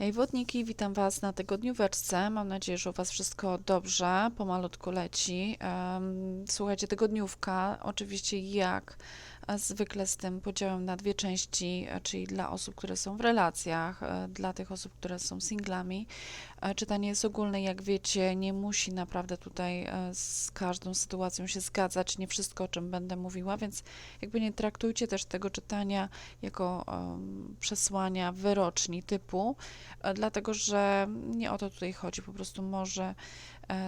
Hej wodniki, witam Was na tygodnióweczce. Mam nadzieję, że u Was wszystko dobrze, pomalutku leci. Słuchajcie, tygodniówka, oczywiście jak zwykle z tym podziałem na dwie części, e, czyli dla osób, które są w relacjach, e, dla tych osób, które są singlami. E, Czytanie jest ogólne, jak wiecie, nie musi naprawdę tutaj z każdą sytuacją się zgadzać, nie wszystko, o czym będę mówiła, więc jakby nie traktujcie też tego czytania jako em, przesłania wyroczni typu, dlatego że nie o to tutaj chodzi. Po prostu może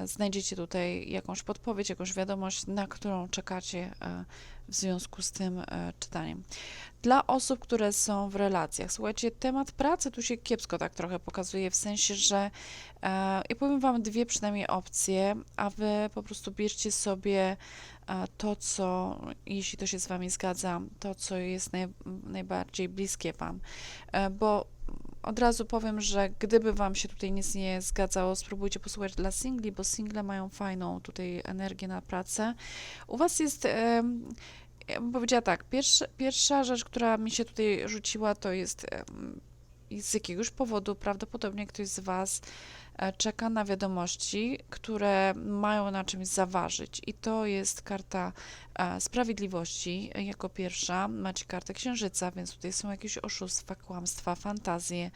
znajdziecie tutaj jakąś podpowiedź, jakąś wiadomość, na którą czekacie e, w związku z tym e, czytaniem. Dla osób, które są w relacjach, słuchajcie, temat pracy tu się kiepsko tak trochę pokazuje, w sensie, że e, ja powiem Wam dwie przynajmniej opcje, a Wy po prostu bierzcie sobie e, to, co, jeśli to się z Wami zgadza, to, co jest naj, najbardziej bliskie Wam. E, Bo od razu powiem, że gdyby Wam się tutaj nic nie zgadzało, spróbujcie posłuchać dla singli, bo single mają fajną tutaj energię na pracę. U Was jest, em, ja bym powiedziała tak, pierwsza, pierwsza rzecz, która mi się tutaj rzuciła, to jest z jakiegoś powodu prawdopodobnie ktoś z Was e, czeka na wiadomości, które mają na czymś zaważyć. I to jest karta e, sprawiedliwości e, jako pierwsza. Macie kartę księżyca, więc tutaj są jakieś oszustwa, kłamstwa, fantazje.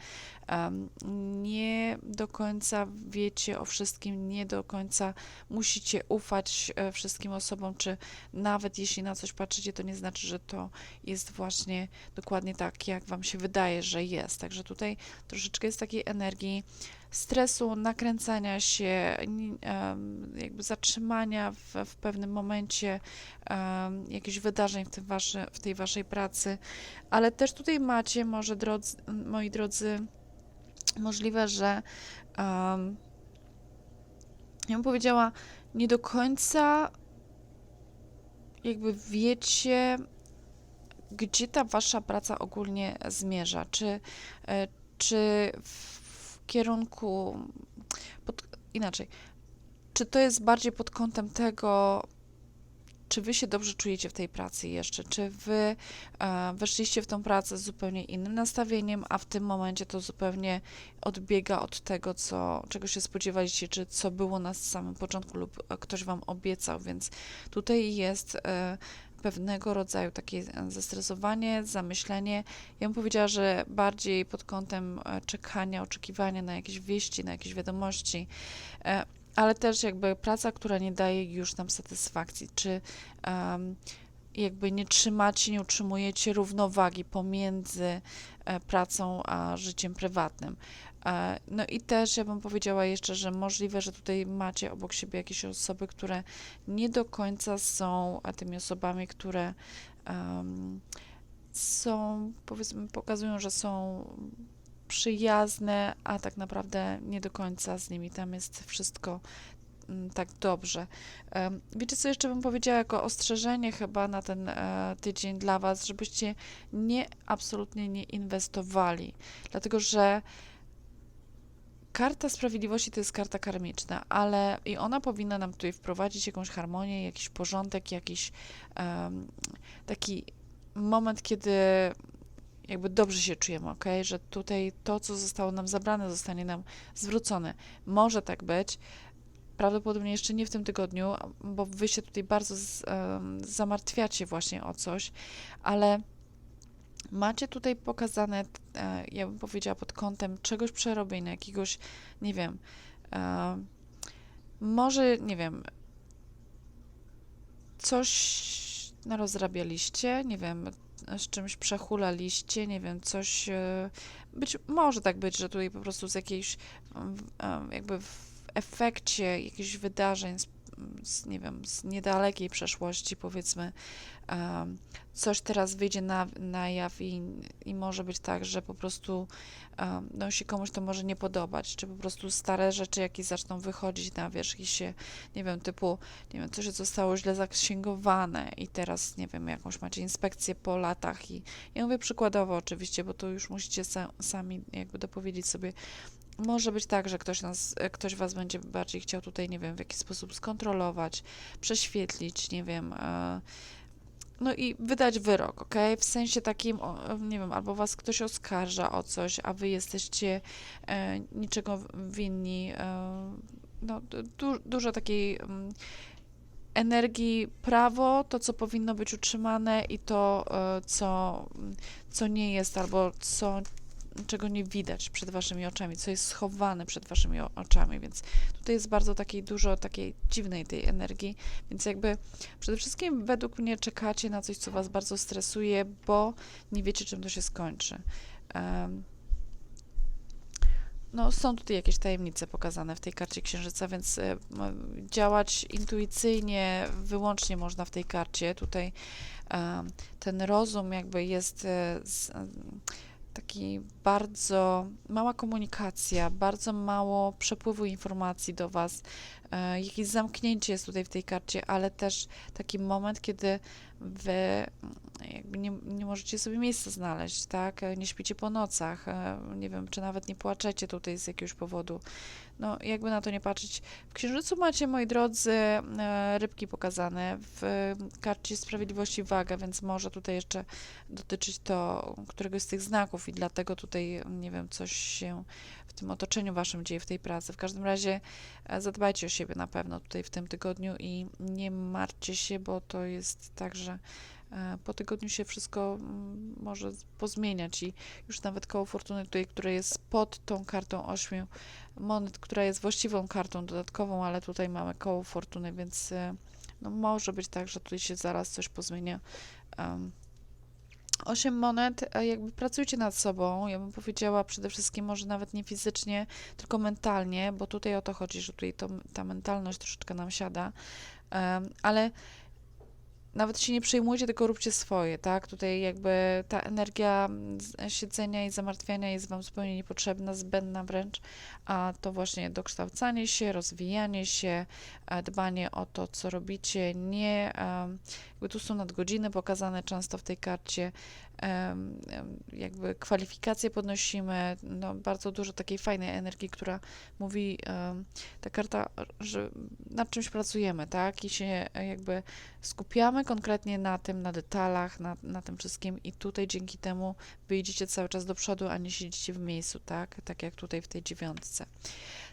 Nie do końca wiecie o wszystkim, nie do końca musicie ufać e, wszystkim osobom, czy nawet jeśli na coś patrzycie, to nie znaczy, że to jest właśnie dokładnie tak, jak Wam się wydaje, że jest. Także tutaj troszeczkę jest takiej energii stresu, nakręcania się, jakby zatrzymania w, w pewnym momencie jakichś wydarzeń w, tym w tej Waszej pracy, ale też tutaj macie, może drodzy, moi drodzy, możliwe, że em, ja bym powiedziała, nie do końca jakby wiecie, gdzie ta wasza praca ogólnie zmierza. Czy, e, czy w kierunku, pod, inaczej, czy to jest bardziej pod kątem tego, czy wy się dobrze czujecie w tej pracy jeszcze, czy wy e, weszliście w tą pracę z zupełnie innym nastawieniem, a w tym momencie to zupełnie odbiega od tego, co, czego się spodziewaliście, czy co było na samym początku lub ktoś wam obiecał, więc tutaj jest e, pewnego rodzaju takie zestresowanie, zamyślenie. Ja bym powiedziała, że bardziej pod kątem e, czekania, oczekiwania na jakieś wieści, na jakieś wiadomości, e, ale też jakby praca, która nie daje już nam satysfakcji, czy em, jakby nie trzymacie, nie utrzymujecie równowagi pomiędzy e, pracą a życiem prywatnym. E, No i też ja bym powiedziała jeszcze, że możliwe, że tutaj macie obok siebie jakieś osoby, które nie do końca są tymi osobami, które są, powiedzmy, pokazują, że są przyjazne, a tak naprawdę nie do końca z nimi tam jest wszystko tak dobrze. Wiecie, co jeszcze bym powiedziała jako ostrzeżenie chyba na ten e, tydzień dla Was, żebyście nie, absolutnie nie inwestowali, dlatego że karta sprawiedliwości to jest karta karmiczna, ale i ona powinna nam tutaj wprowadzić jakąś harmonię, jakiś porządek, jakiś em, taki moment, kiedy jakby dobrze się czujemy, ok? Że tutaj to, co zostało nam zabrane, zostanie nam zwrócone. Może tak być. Prawdopodobnie jeszcze nie w tym tygodniu, bo wy się tutaj bardzo z, zamartwiacie właśnie o coś, ale macie tutaj pokazane, e, ja bym powiedziała, pod kątem czegoś przerobienia, jakiegoś, nie wiem, e, może, nie wiem, coś narozrabialiście, nie wiem, z czymś przehulaliście, nie wiem, coś, e, być może tak być, że tutaj po prostu z jakiejś, jakby w efekcie jakichś wydarzeń, z, z, nie wiem, z niedalekiej przeszłości, powiedzmy, em, coś teraz wyjdzie na, na jaw i, i może być tak, że po prostu em, no, się komuś to może nie podobać, czy po prostu stare rzeczy jakieś zaczną wychodzić na wierzch i się, nie wiem, typu, nie wiem, coś zostało źle zaksięgowane i teraz, nie wiem, jakąś macie inspekcję po latach i ja mówię przykładowo oczywiście, bo to już musicie sa, sami jakby dopowiedzieć sobie, może być tak, że ktoś nas, ktoś was będzie bardziej chciał tutaj, nie wiem, w jakiś sposób skontrolować, prześwietlić, nie wiem, e, no i wydać wyrok, ok? W sensie takim, o, nie wiem, albo was ktoś oskarża o coś, a wy jesteście e, niczego winni. E, no, du, dużo takiej mm, energii prawo, to co powinno być utrzymane i to, e, co, co nie jest, albo co, czego nie widać przed waszymi oczami, co jest schowane przed waszymi oczami, więc tutaj jest bardzo takiej dużo takiej dziwnej tej energii, więc jakby przede wszystkim według mnie czekacie na coś, co was bardzo stresuje, bo nie wiecie, czym to się skończy. Em, no, są tutaj jakieś tajemnice pokazane w tej karcie księżyca, więc m, działać intuicyjnie wyłącznie można w tej karcie. Tutaj em, ten rozum jakby jest z, em, taki bardzo mała komunikacja, bardzo mało przepływu informacji do Was, e, jakieś zamknięcie jest tutaj w tej karcie, ale też taki moment, kiedy Wy mm, jakby nie, nie możecie sobie miejsca znaleźć, tak? E, Nie śpicie po nocach, e, nie wiem, czy nawet nie płaczecie tutaj z jakiegoś powodu. No, jakby na to nie patrzeć. W Księżycu macie, moi drodzy, e, rybki pokazane w karcie Sprawiedliwości Waga, więc może tutaj jeszcze dotyczyć to któregoś z tych znaków i dlatego tutaj, nie wiem, coś się w tym otoczeniu waszym dzieje, w tej pracy. W każdym razie e, zadbajcie o siebie na pewno tutaj w tym tygodniu i nie martwcie się, bo to jest tak, że e, po tygodniu się wszystko może pozmieniać i już nawet koło fortuny tutaj, które jest pod tą kartą ośmiu monet, która jest właściwą kartą dodatkową, ale tutaj mamy koło fortuny, więc e, no, może być tak, że tutaj się zaraz coś pozmienia. Um, Osiem monet, jakby pracujcie nad sobą, ja bym powiedziała przede wszystkim może nawet nie fizycznie, tylko mentalnie, bo tutaj o to chodzi, że tutaj to, ta mentalność troszeczkę nam siada, Em, ale nawet się nie przejmujcie, tylko róbcie swoje, tak? Tutaj jakby ta energia mm, z- siedzenia i zamartwiania jest Wam zupełnie niepotrzebna, zbędna wręcz, a to właśnie dokształcanie się, rozwijanie się, e, dbanie o to, co robicie, nie, jakby tu są nadgodziny pokazane często w tej karcie, jakby kwalifikacje podnosimy, no bardzo dużo takiej fajnej energii, która mówi ta karta, że nad czymś pracujemy, tak? I się jakby skupiamy konkretnie na tym, na detalach, na, na tym wszystkim i tutaj dzięki temu wyjdziecie cały czas do przodu, a nie siedzicie w miejscu, tak? Tak jak tutaj w tej dziewiątce.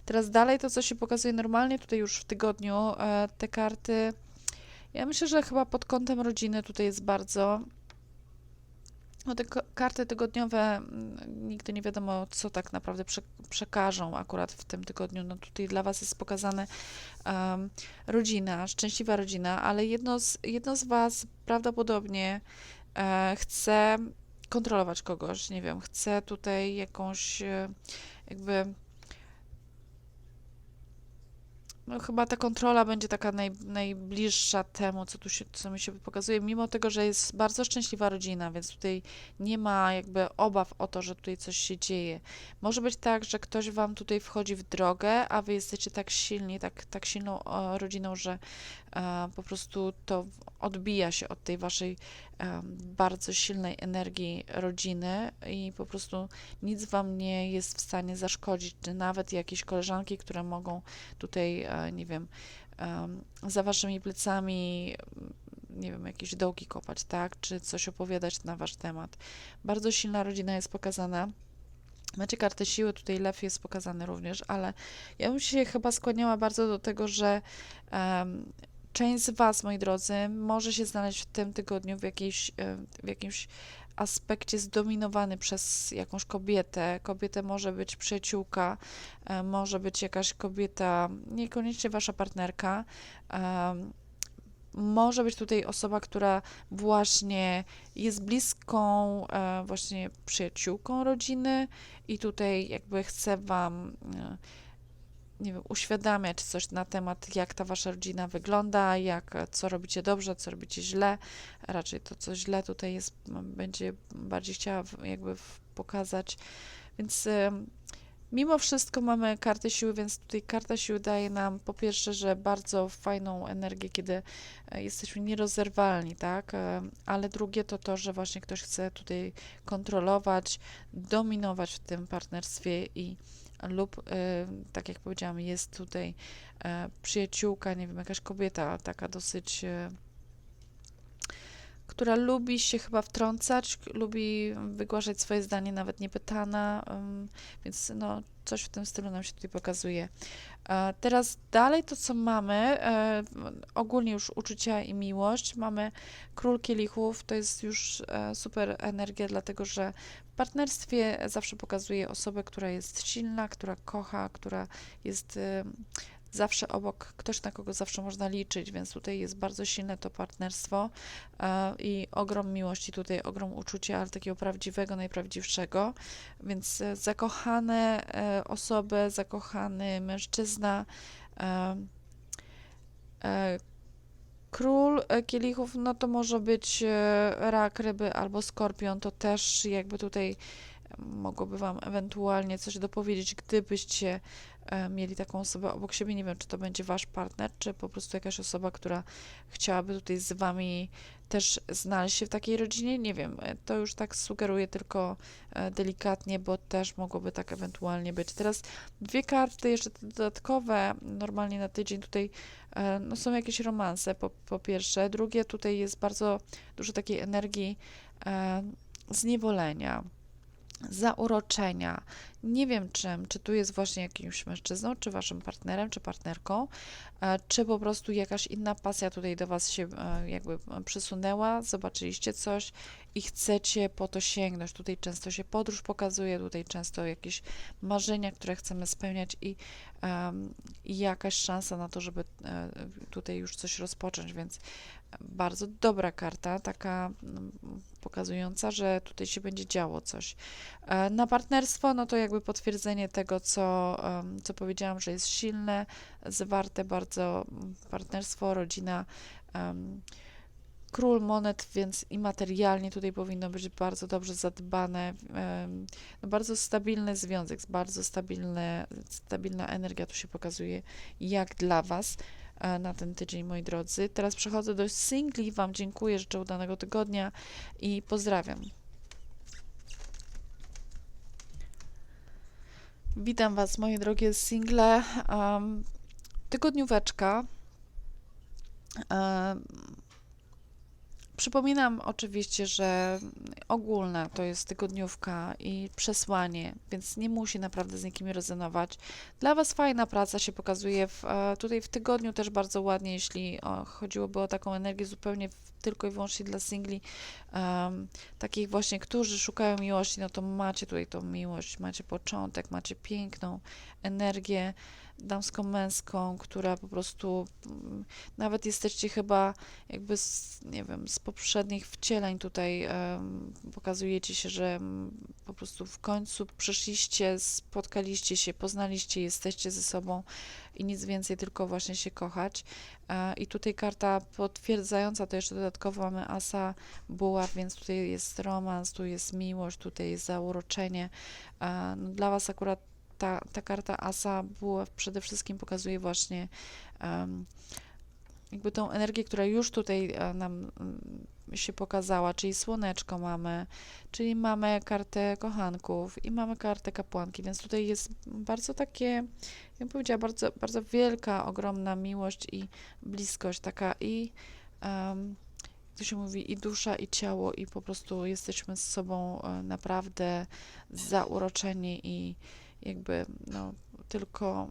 Teraz dalej to, co się pokazuje normalnie, tutaj już w tygodniu, e, te karty, ja myślę, że chyba pod kątem rodziny tutaj jest bardzo no te karty tygodniowe mm, nigdy nie wiadomo, co tak naprawdę prze, przekażą akurat w tym tygodniu. No tutaj dla Was jest pokazane em, rodzina, szczęśliwa rodzina, ale jedno z, jedno z Was prawdopodobnie e, chce kontrolować kogoś, nie wiem, chce tutaj jakąś e, jakby no chyba ta kontrola będzie taka naj, najbliższa temu, co tu się, co mi się pokazuje, mimo tego, że jest bardzo szczęśliwa rodzina, więc tutaj nie ma jakby obaw o to, że tutaj coś się dzieje. Może być tak, że ktoś wam tutaj wchodzi w drogę, a wy jesteście tak silni, tak, tak silną rodziną, że po prostu to odbija się od tej waszej bardzo silnej energii rodziny i po prostu nic wam nie jest w stanie zaszkodzić, czy nawet jakieś koleżanki, które mogą tutaj, e, nie wiem, em, za waszymi plecami, m, nie wiem, jakieś dołki kopać, tak, czy coś opowiadać na wasz temat. Bardzo silna rodzina jest pokazana. Macie kartę siły, tutaj lew jest pokazany również, ale ja bym się chyba skłaniała bardzo do tego, że em, część z Was, moi drodzy, może się znaleźć w tym tygodniu w, jakiejś, e, w jakimś aspekcie zdominowany przez jakąś kobietę. Kobietę może być przyjaciółka, e, może być jakaś kobieta, niekoniecznie Wasza partnerka. em, może być tutaj osoba, która właśnie jest bliską e, właśnie przyjaciółką rodziny i tutaj jakby chce Wam, e, nie wiem, uświadamiać coś na temat, jak ta Wasza rodzina wygląda, jak, co robicie dobrze, co robicie źle. Raczej to, co źle tutaj jest, będzie bardziej chciała jakby pokazać. Więc Mimo wszystko mamy kartę siły, więc tutaj karta siły daje nam po pierwsze, że bardzo fajną energię, kiedy e, jesteśmy nierozerwalni, tak? E, Ale drugie to to, że właśnie ktoś chce tutaj kontrolować, dominować w tym partnerstwie i lub, e, tak jak powiedziałam, jest tutaj e, przyjaciółka, nie wiem, jakaś kobieta taka dosyć, e, która lubi się chyba wtrącać, lubi wygłaszać swoje zdanie nawet niepytana, ym, więc no, coś w tym stylu nam się tutaj pokazuje. E, Teraz dalej to, co mamy, e, ogólnie już uczucia i miłość. Mamy król kielichów, to jest już e, super energia, dlatego że w partnerstwie zawsze pokazuje osobę, która jest silna, która kocha, która jest zawsze obok, ktoś na kogo zawsze można liczyć, więc tutaj jest bardzo silne to partnerstwo e, i ogrom miłości, tutaj ogrom uczucia, ale takiego prawdziwego, najprawdziwszego. Więc e, zakochane e, osoby, zakochany mężczyzna, król kielichów, no to może być rak, ryby albo skorpion, to też jakby tutaj mogłoby Wam ewentualnie coś dopowiedzieć, gdybyście mieli taką osobę obok siebie. Nie wiem, czy to będzie Wasz partner, czy po prostu jakaś osoba, która chciałaby tutaj z Wami też znaleźć się w takiej rodzinie. Nie wiem, e, to już tak sugeruję tylko e, delikatnie, bo też mogłoby tak ewentualnie być. Teraz dwie karty jeszcze dodatkowe, normalnie na tydzień tutaj e, no są jakieś romanse po, po pierwsze. Drugie, tutaj jest bardzo dużo takiej energii e, zniewolenia zauroczenia. Nie wiem czym, czy tu jest właśnie jakimś mężczyzną, czy waszym partnerem, czy partnerką, e, czy po prostu jakaś inna pasja tutaj do was się e, jakby przysunęła, zobaczyliście coś i chcecie po to sięgnąć. Tutaj często się podróż pokazuje, tutaj często jakieś marzenia, które chcemy spełniać i, em, i jakaś szansa na to, żeby e, tutaj już coś rozpocząć, więc bardzo dobra karta, taka mm, pokazująca, że tutaj się będzie działo coś. E, Na partnerstwo, no to jakby potwierdzenie tego, co, co powiedziałam, że jest silne, zwarte bardzo mm, partnerstwo, rodzina, król monet, więc i materialnie tutaj powinno być bardzo dobrze zadbane. No bardzo stabilny związek, bardzo stabilne, stabilna energia tu się pokazuje, jak dla Was na ten tydzień, moi drodzy. Teraz przechodzę do singli. Wam dziękuję, życzę udanego tygodnia i pozdrawiam. Witam Was, moje drogie single. Um, tygodnióweczka. Um, przypominam oczywiście, że ogólne to jest tygodniówka i przesłanie, więc nie musi naprawdę z nikimi rezonować. Dla Was fajna praca się pokazuje w, e, tutaj w tygodniu też bardzo ładnie, jeśli chodziłoby o taką energię zupełnie tylko i wyłącznie dla singli, em, takich właśnie, którzy szukają miłości, no to macie tutaj tą miłość, macie początek, macie piękną energię damsko-męską, która po prostu mm, nawet jesteście chyba jakby z, nie wiem, z poprzednich wcieleń tutaj em, pokazujecie się, że mm, po prostu w końcu przyszliście, spotkaliście się, poznaliście, jesteście ze sobą i nic więcej, tylko właśnie się kochać. E, I tutaj karta potwierdzająca to jeszcze dodatkowo mamy asa buław, więc tutaj jest romans, tu jest miłość, tutaj jest zauroczenie. E, No dla Was akurat ta, ta karta asa buław przede wszystkim pokazuje właśnie em, jakby tą energię, która już tutaj e, nam mm, się pokazała, czyli słoneczko mamy, czyli mamy kartę kochanków i mamy kartę kapłanki, więc tutaj jest bardzo takie, bym powiedziała, bardzo, bardzo wielka, ogromna miłość i bliskość taka i jak to się mówi, i dusza, i ciało, i po prostu jesteśmy z sobą e, naprawdę zauroczeni i jakby no, tylko,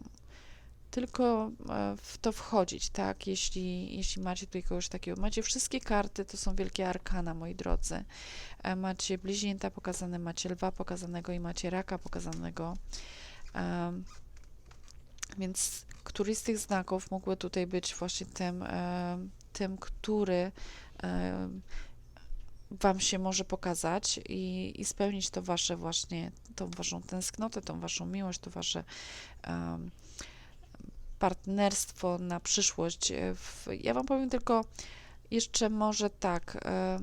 tylko e, w to wchodzić, tak? Jeśli, jeśli macie tutaj kogoś takiego. Macie wszystkie karty, to są wielkie arkana, moi drodzy. E, Macie bliźnięta pokazane, macie lwa pokazanego i macie raka pokazanego. Em, Więc któryś z tych znaków mógłby tutaj być właśnie tym, tym który Wam się może pokazać i, i spełnić to Wasze właśnie, tą Waszą tęsknotę, tą Waszą miłość, to Wasze partnerstwo na przyszłość. E, ja Wam powiem tylko jeszcze może tak, e,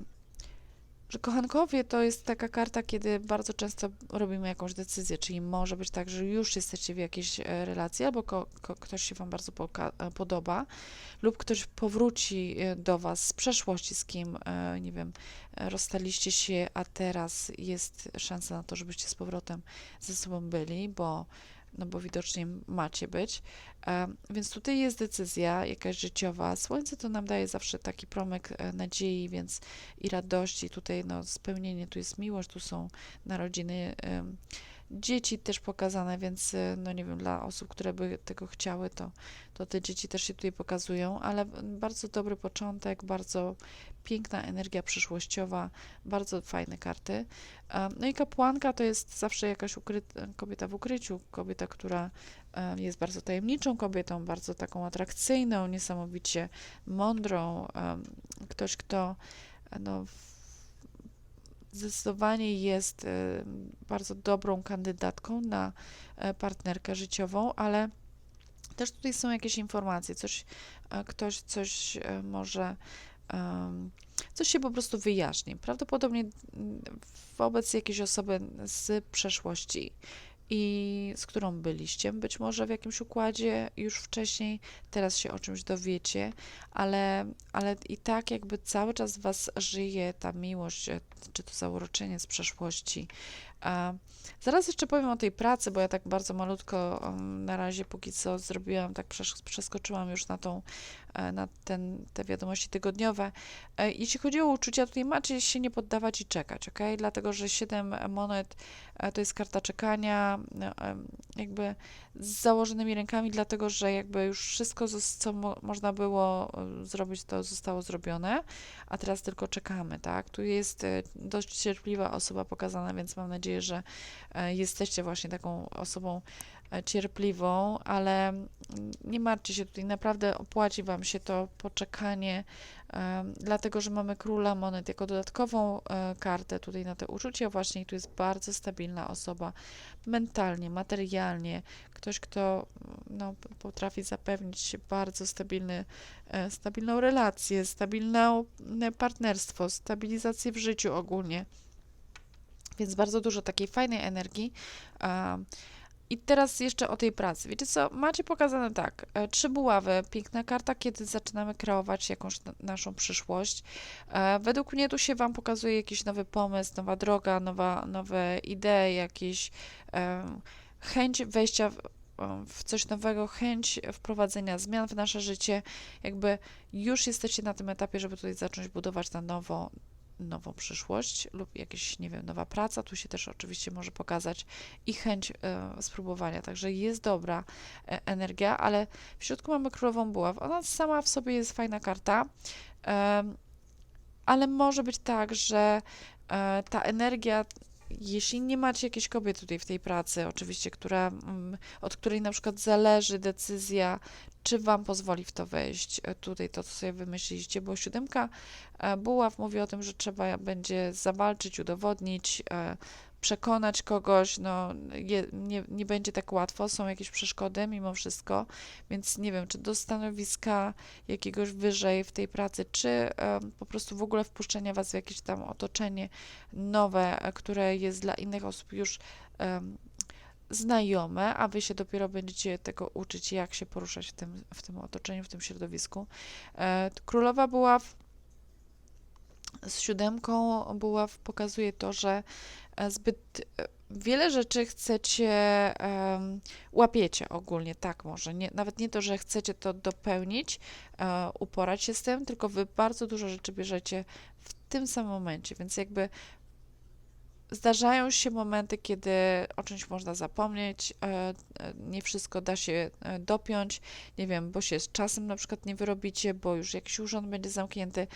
że kochankowie to jest taka karta, kiedy bardzo często robimy jakąś decyzję, czyli może być tak, że już jesteście w jakiejś e, relacji, albo ko, ko, ktoś się Wam bardzo e, podoba, lub ktoś powróci e, do Was z przeszłości, z kim, nie wiem, rozstaliście się, a teraz jest szansa na to, żebyście z powrotem ze sobą byli, bo no bo widocznie macie być. Więc tutaj jest decyzja jakaś życiowa. Słońce to nam daje zawsze taki promyk e, nadziei, więc i radości. Tutaj no, spełnienie, tu jest miłość, tu są narodziny. Dzieci też pokazane, więc e, no nie wiem, dla osób, które by tego chciały, to, to te dzieci też się tutaj pokazują, ale bardzo dobry początek, bardzo piękna energia przyszłościowa, bardzo fajne karty. No i kapłanka to jest zawsze jakaś ukryta, kobieta w ukryciu, kobieta, która e, jest bardzo tajemniczą kobietą, bardzo taką atrakcyjną, niesamowicie mądrą, em, ktoś, kto no, zdecydowanie jest e, bardzo dobrą kandydatką na e, partnerkę życiową, ale też tutaj są jakieś informacje, coś, e, ktoś coś e, może, coś się po prostu wyjaśni. Prawdopodobnie mm, wobec jakiejś osoby z przeszłości i z którą byliście, być może w jakimś układzie już wcześniej, teraz się o czymś dowiecie, ale, ale i tak jakby cały czas was żyje ta miłość, czy to zauroczenie z przeszłości. A zaraz jeszcze powiem o tej pracy, bo ja tak bardzo malutko na razie póki co zrobiłam, tak przeskoczyłam już na tą, e, na ten, te wiadomości tygodniowe. E, Jeśli chodzi o uczucia, tutaj macie się nie poddawać i czekać, ok? Dlatego, że 7 monet e, to jest karta czekania, jakby z założonymi rękami, dlatego, że jakby już wszystko, co mo można było e, zrobić, to zostało zrobione, a teraz tylko czekamy, tak? Tu jest e, dość cierpliwa osoba pokazana, więc mam nadzieję, że e, jesteście właśnie taką osobą cierpliwą, ale nie martwcie się tutaj, naprawdę opłaci Wam się to poczekanie, em, dlatego że mamy króla monet jako dodatkową e, kartę tutaj na te uczucia właśnie i tu jest bardzo stabilna osoba mentalnie, materialnie, ktoś, kto no, potrafi zapewnić bardzo stabilny, e, stabilną relację, stabilne partnerstwo, stabilizację w życiu ogólnie. Więc bardzo dużo takiej fajnej energii. I teraz jeszcze o tej pracy. Wiecie co? Macie pokazane tak. e, Trzy buławy, piękna karta, kiedy zaczynamy kreować jakąś na- naszą przyszłość. E, Według mnie tu się Wam pokazuje jakiś nowy pomysł, nowa droga, nowa, nowe idee, jakieś chęć wejścia w, w coś nowego, chęć wprowadzenia zmian w nasze życie. Jakby już jesteście na tym etapie, żeby tutaj zacząć budować na nowo nową przyszłość lub jakaś, nie wiem, nowa praca, tu się też oczywiście może pokazać i chęć e, spróbowania, także jest dobra e, energia, ale w środku mamy królową buław, ona sama w sobie jest fajna karta, ale może być tak, że e, ta energia jeśli nie macie jakiejś kobiety tutaj w tej pracy, oczywiście, która, mm, od której na przykład zależy decyzja, czy Wam pozwoli w to wejść, e, tutaj to, co sobie wymyśliliście, bo siódemka e, buław mówi o tym, że trzeba będzie zawalczyć, udowodnić, e, przekonać kogoś, no je, nie, nie będzie tak łatwo, są jakieś przeszkody mimo wszystko, więc nie wiem, czy do stanowiska jakiegoś wyżej w tej pracy, czy po prostu w ogóle wpuszczenia Was w jakieś tam otoczenie nowe, które jest dla innych osób już znajome, a Wy się dopiero będziecie tego uczyć, jak się poruszać w tym, w tym otoczeniu, w tym środowisku. E, Królowa Buław z siódemką buław pokazuje to, że zbyt e, wiele rzeczy chcecie, em, łapiecie ogólnie, tak może, nie, nawet nie to, że chcecie to dopełnić, e, uporać się z tym, tylko wy bardzo dużo rzeczy bierzecie w tym samym momencie, więc jakby zdarzają się momenty, kiedy o czymś można zapomnieć, e, e, nie wszystko da się e, dopiąć, nie wiem, bo się z czasem na przykład nie wyrobicie, bo już jakiś urząd będzie zamknięty.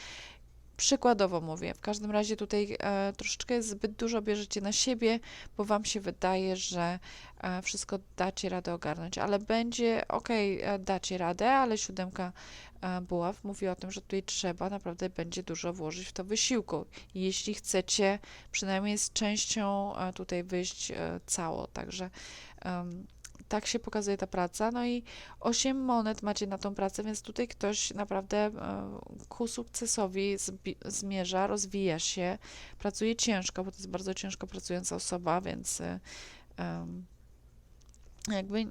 Przykładowo mówię, w każdym razie tutaj e, troszeczkę zbyt dużo bierzecie na siebie, bo Wam się wydaje, że e, wszystko dacie radę ogarnąć, ale będzie ok, e, dacie radę, ale siódemka e, buław mówi o tym, że tutaj trzeba naprawdę będzie dużo włożyć w to wysiłku, jeśli chcecie przynajmniej z częścią e, tutaj wyjść e, cało, także tak się pokazuje ta praca. No i 8 monet macie na tą pracę, więc tutaj ktoś naprawdę e, ku sukcesowi zmierza, rozwija się, pracuje ciężko, bo to jest bardzo ciężko pracująca osoba, więc e, jakby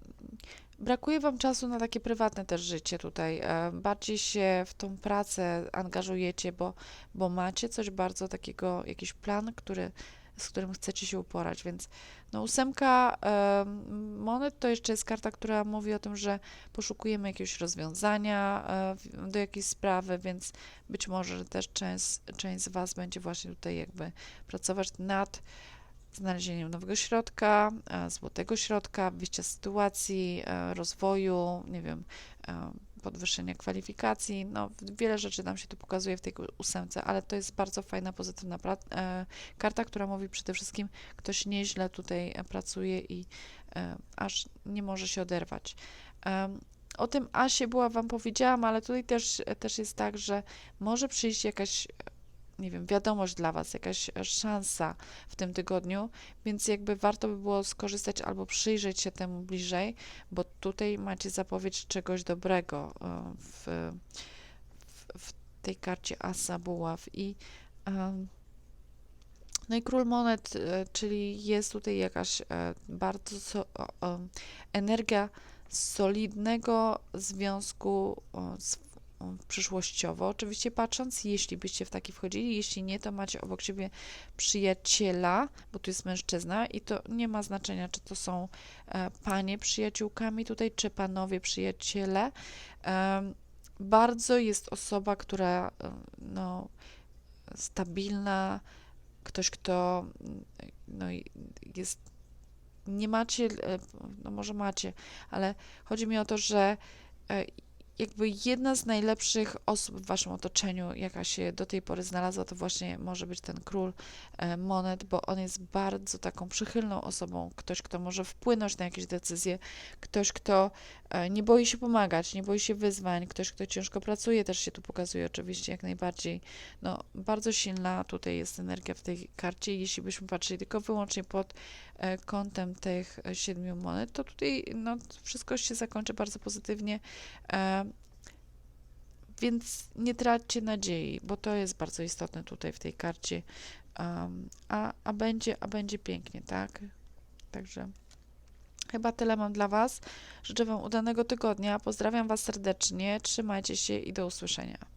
brakuje Wam czasu na takie prywatne też życie tutaj. E, Bardziej się w tą pracę angażujecie, bo, bo macie coś bardzo takiego, jakiś plan, który, z którym chcecie się uporać, więc no ósemka em, monet to jeszcze jest karta, która mówi o tym, że poszukujemy jakiegoś rozwiązania w- do jakiejś sprawy, więc być może że też część, część z Was będzie właśnie tutaj jakby pracować nad znalezieniem nowego środka, e, złotego środka, wyjścia z sytuacji, e, rozwoju, nie wiem, e, podwyższenia kwalifikacji. No, wiele rzeczy nam się tu pokazuje w tej ósemce, ale to jest bardzo fajna, pozytywna e, karta, która mówi przede wszystkim, ktoś nieźle tutaj e, pracuje i e, aż nie może się oderwać. Em, O tym Asie była Wam powiedziałam, ale tutaj też, też jest tak, że może przyjść jakaś, nie wiem, wiadomość dla Was, jakaś szansa w tym tygodniu, więc jakby warto by było skorzystać albo przyjrzeć się temu bliżej, bo tutaj macie zapowiedź czegoś dobrego e, w, w, w tej karcie Asa Buław i em, no i król monet, e, czyli jest tutaj jakaś e, bardzo so, energia solidnego związku z, przyszłościowo. Oczywiście patrząc, jeśli byście w taki wchodzili, jeśli nie, to macie obok siebie przyjaciela, bo tu jest mężczyzna i to nie ma znaczenia, czy to są e, panie przyjaciółkami tutaj, czy panowie przyjaciele. Bardzo jest osoba, która no, stabilna, ktoś, kto mm, no, jest. Nie macie, e, no może macie, ale chodzi mi o to, że e, jakby jedna z najlepszych osób w waszym otoczeniu, jaka się do tej pory znalazła, to właśnie może być ten król e, monet, bo on jest bardzo taką przychylną osobą, ktoś, kto może wpłynąć na jakieś decyzje, ktoś, kto e, nie boi się pomagać, nie boi się wyzwań, ktoś, kto ciężko pracuje, też się tu pokazuje oczywiście jak najbardziej. No, bardzo silna tutaj jest energia w tej karcie. Jeśli byśmy patrzyli tylko wyłącznie pod kątem tych e, siedmiu monet, to tutaj no, wszystko się zakończy bardzo pozytywnie. E, więc nie traćcie nadziei, bo to jest bardzo istotne tutaj w tej karcie. A, a, będzie, a będzie pięknie, tak? Także chyba tyle mam dla Was. Życzę Wam udanego tygodnia. Pozdrawiam Was serdecznie. Trzymajcie się i do usłyszenia.